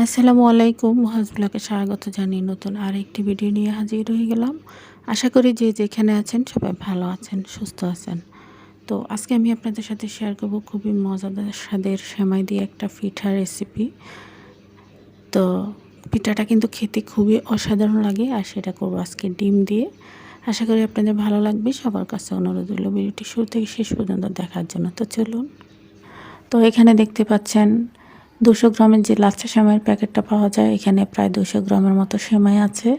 আসসালামু আলাইকুম। হাজবুলাকে স্বাগত জানিয়ে নতুন আরেকটি ভিডিও নিয়ে হাজির হয়ে গেলাম। আশা করি যে যেখানে আছেন সবাই ভালো আছেন, সুস্থ আছেন। তো আজকে আমি আপনাদের সাথে শেয়ার করব খুবই মজাদার স্বাদের সেমাই দিয়ে একটা পিঠা রেসিপি তো পিঠাটা কিন্তু খেতে খুবই অসাধারণ লাগে আর সেটা করব আজকে ডিম দিয়ে। আশা করি আপনাদের ভালো লাগবে। সবার কাছে অনুরোধ হলো ভিডিওটি শুরু থেকে শেষ পর্যন্ত দেখার জন্য। তো চলুন। তো এখানে দেখতে পাচ্ছেন দুশো গ্রামের যে লাচ্ছা সেমাইয়ের প্যাকেটটা পাওয়া যায়, এখানে প্রায় দুশো গ্রামের মতো সেমাই আছে।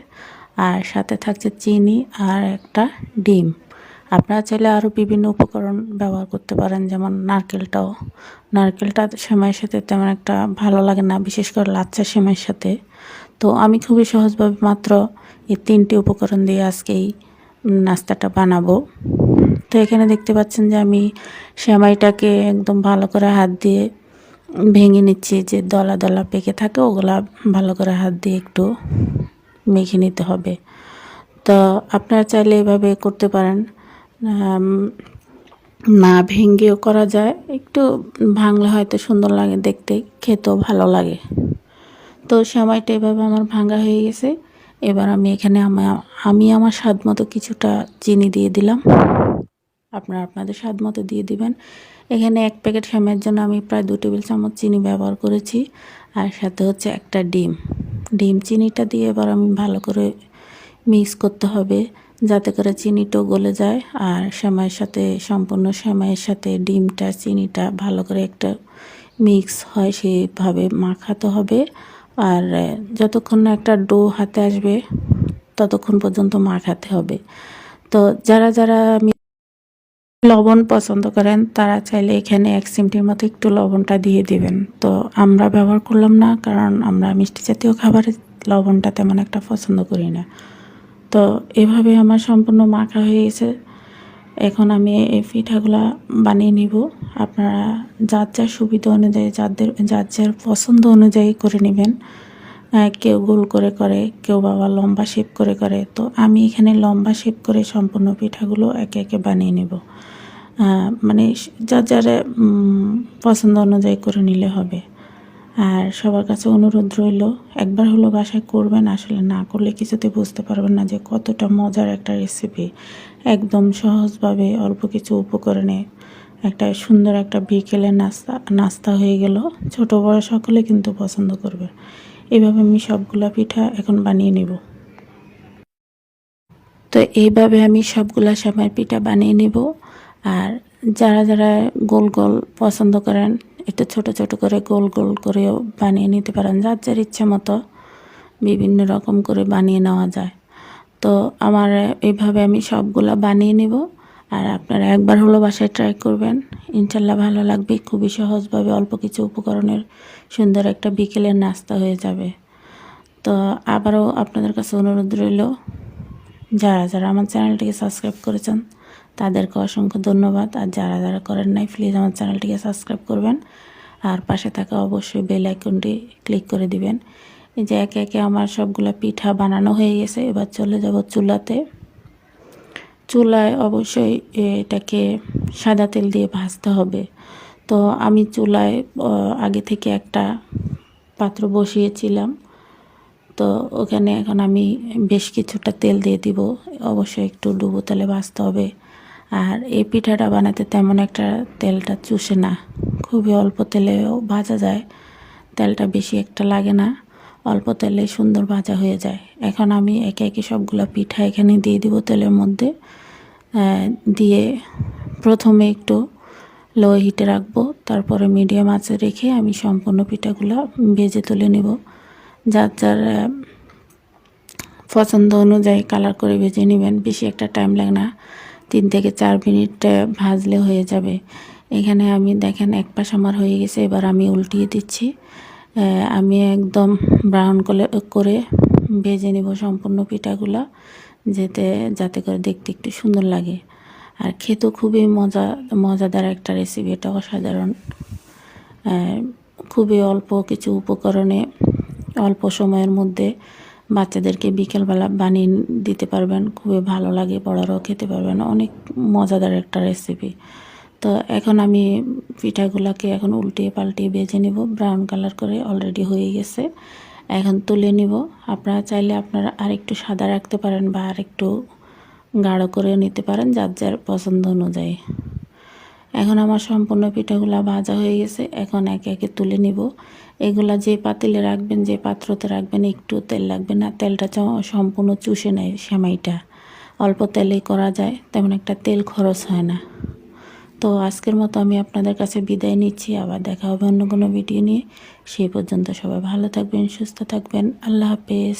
আর সাথে থাকছে চিনি আর একটা ডিম। আপনারা চাইলে আরও বিভিন্ন উপকরণ ব্যবহার করতে পারেন, যেমন নারকেলটাও। নারকেলটা সেমাইয়ের সাথে তেমন একটা ভালো লাগে না, বিশেষ করে লাচ্ছা সেমাইয়ের সাথে। তো আমি খুবই সহজভাবে মাত্র এই তিনটি উপকরণ দিয়ে আজকেই নাস্তাটা বানাবো। তো এখানে দেখতে পাচ্ছেন যে আমি সেমাইটাকে একদম ভালো করে হাত দিয়ে ভেঙে নিচ্ছি যে দলা দলা পেকে থাকে, ওগুলা ভালো করে হাত দিয়ে একটু মেখে নিতে হবে। তো আপনারা চাইলে এভাবে করতে পারেন। না ভেঙেও করা যায়, একটু ভাঙলে হয়তো সুন্দর লাগে দেখতে, খেতেও ভালো লাগে। তো সময়টা এভাবে আমার ভাঙা হয়ে গেছে। এবার আমি এখানে আমি আমার স্বাদ মতো কিছুটা চিনি দিয়ে দিলাম। আপনারা আপনাদের স্বাদ মতো দিয়ে দিবেন। এখানে এক প্যাকেট শ্যামের জন্য আমি প্রায় দু টেবিল চামচ চিনি ব্যবহার করেছি। আর সাথে হচ্ছে একটা ডিম। ডিম চিনিটা দিয়ে এবার আমি ভালো করে মিক্স করতে হবে যাতে করে চিনিটাও গলে যায়। আর শ্যামাইয়ের সাথে, সম্পূর্ণ শ্যামাইয়ের সাথে ডিমটা, চিনিটা ভালো করে একটা মিক্স হয় সেইভাবে মাখাতে হবে। আর যতক্ষণ না একটা ডো হাতে আসবে, ততক্ষণ পর্যন্ত মাখাতে হবে। তো যারা যারা লবণ পছন্দ করেন, তারা চাইলে এখানে এক সিমটির মতো একটু লবণটা দিয়ে দিবেন। তো আমরা ব্যবহার করলাম না, কারণ আমরা মিষ্টি জাতীয় খাবারে লবণটা তেমন একটা পছন্দ করি না। তো এভাবে আমার সম্পূর্ণ মাখা হয়ে গেছে। এখন আমি এই পিঠাগুলা বানিয়ে নিব। আপনারা যার যার সুবিধা অনুযায়ী, যাদের, যার যার পছন্দ অনুযায়ী করে নেবেন। কেউ গোল করে করে, কেউ বাবা লম্বা শেপ করে করে। তো আমি এখানে লম্বা শেপ করে সম্পূর্ণ পিঠাগুলো একে একে বানিয়ে নেব। মানে যার যারা পছন্দ অনুযায়ী করে নিলে হবে। আর সবার কাছে অনুরোধ রইল, একবার হলো বাসায় করবেন, আসলে না করলে কিছুতে বুঝতে পারবেন না যে কতটা মজার একটা রেসিপি একদম সহজভাবে অল্প কিছু উপকরণে একটা সুন্দর একটা বিকেলের নাস্তা নাস্তা হয়ে গেল। ছোট বড় সকলে কিন্তু পছন্দ করবে। এইভাবে আমি সবগুলা পিঠা এখন বানিয়ে নেব। তো এইভাবে আমি সবগুলা সময় পিঠা বানিয়ে নেব। আর যারা যারা গোল গোল পছন্দ করেন, একটু ছোট ছোট করে গোল গোল করেও বানিয়ে নিতে পারেন, যার যার ইচ্ছে মতো বিভিন্ন রকম করে বানিয়ে নেওয়া যায়। তো আমার এইভাবে আমি সবগুলা বানিয়ে নেব। আর আপনারা একবার হলো বাসায় ট্রাই করবেন। ইনশাল্লাহ ভালো লাগবে। খুবই সহজভাবে অল্প কিছু উপকরণের সুন্দর একটা বিকেলের নাস্তা হয়ে যাবে। তো আবারও আপনাদের কাছে অনুরোধ রইল, যারা যারা আমার চ্যানেলটিকে সাবস্ক্রাইব করেছেন, তাদেরকে অসংখ্য ধন্যবাদ। আর যারা যারা করেন নাই প্লিজ আমার চ্যানেলটিকে সাবস্ক্রাইব করবেন। আর পাশে থাকা অবশ্যই বেল আইকনটি ক্লিক করে দিবেন। এই যে একে একে আমার সবগুলো পিঠা বানানো হয়ে গেছে, এবার চলে যাব চুলাতে। চুলায় অবশ্যই এটাকে সাদা তেল দিয়ে ভাজতে হবে। তো আমি চুলায় আগে থেকে একটা পাত্র বসিয়েছিলাম। তো ওখানে এখন আমি বেশ কিছুটা তেল দিয়ে দিব। অবশ্যই একটু ডুবো তেলে ভাজতে হবে। আর এই পিঠাটা বানাতে তেমন একটা তেলটা চুষে না। খুবই অল্প তেলেও ভাজা যায়। তেলটা বেশি একটা লাগে না। অল্প তেলে সুন্দর ভাজা হয়ে যায়। এখন আমি একে একে সবগুলো পিঠা এখানে দিয়ে দিব তেলের মধ্যে। দিয়ে প্রথমে একটু লো হিটে রাখব। তারপরে মিডিয়াম আঁচে রেখে আমি সম্পূর্ণ পিঠাগুলো ভেজে তুলে নেব। যার যার পছন্দ অনুযায়ী কালার করে ভেজে নেবেন। বেশি একটা টাইম লাগে না। তিন থেকে চার মিনিট ভাজলে হয়ে যাবে। এখানে আমি দেখেন এক পাশ আমার হয়ে গেছে। এবার আমি উল্টিয়ে দিচ্ছি। আমি একদম ব্রাউন করে করে ভেজে নেব সম্পূর্ণ পিঠাগুলো, যেতে, যাতে করে দেখতে একটু সুন্দর লাগে। আর খেতেও খুবই মজা, মজাদার একটা রেসিপি এটা অসাধারণ। খুবই অল্প কিছু উপকরণে, অল্প সময়ের মধ্যে বাচ্চাদেরকে বিকেলবেলা বানিয়ে দিতে পারবেন। খুবই ভালো লাগে, বড়রাও খেতে পারবেন। অনেক মজাদার একটা রেসিপি তো এখন আমি পিঠাগুলোকে এখন উল্টিয়ে পাল্টিয়ে ভেজে নিব ব্রাউন কালার করে অলরেডি হয়ে গেছে। এখন তুলে নিব। আপনারা চাইলে আপনারা আরেকটু সাদা রাখতে পারেন বা আরেকটু গাঢ় করে নিতে পারেন, যার যার পছন্দ অনুযায়ী। এখন আমার সম্পূর্ণ পিঠাগুলা ভাজা হয়ে গেছে। এখন একে একে তুলে নিব। এগুলা যে পাতিলে রাখবেন, যে পাত্রতে রাখবেন, একটু তেল লাগবে না। তেলটা সম্পূর্ণ চুষে নেয় সেমাইটা। অল্প তেলেই করা যায়, তেমন একটা তেল খরচ হয় না। তো আজকের মতো আমি আপনাদের কাছে বিদায় নিচ্ছি। আবার দেখা হবে অন্য কোনো ভিডিও নিয়ে। সেই পর্যন্ত সবাই ভালো থাকবেন, সুস্থ থাকবেন। আল্লাহ হাফেজ।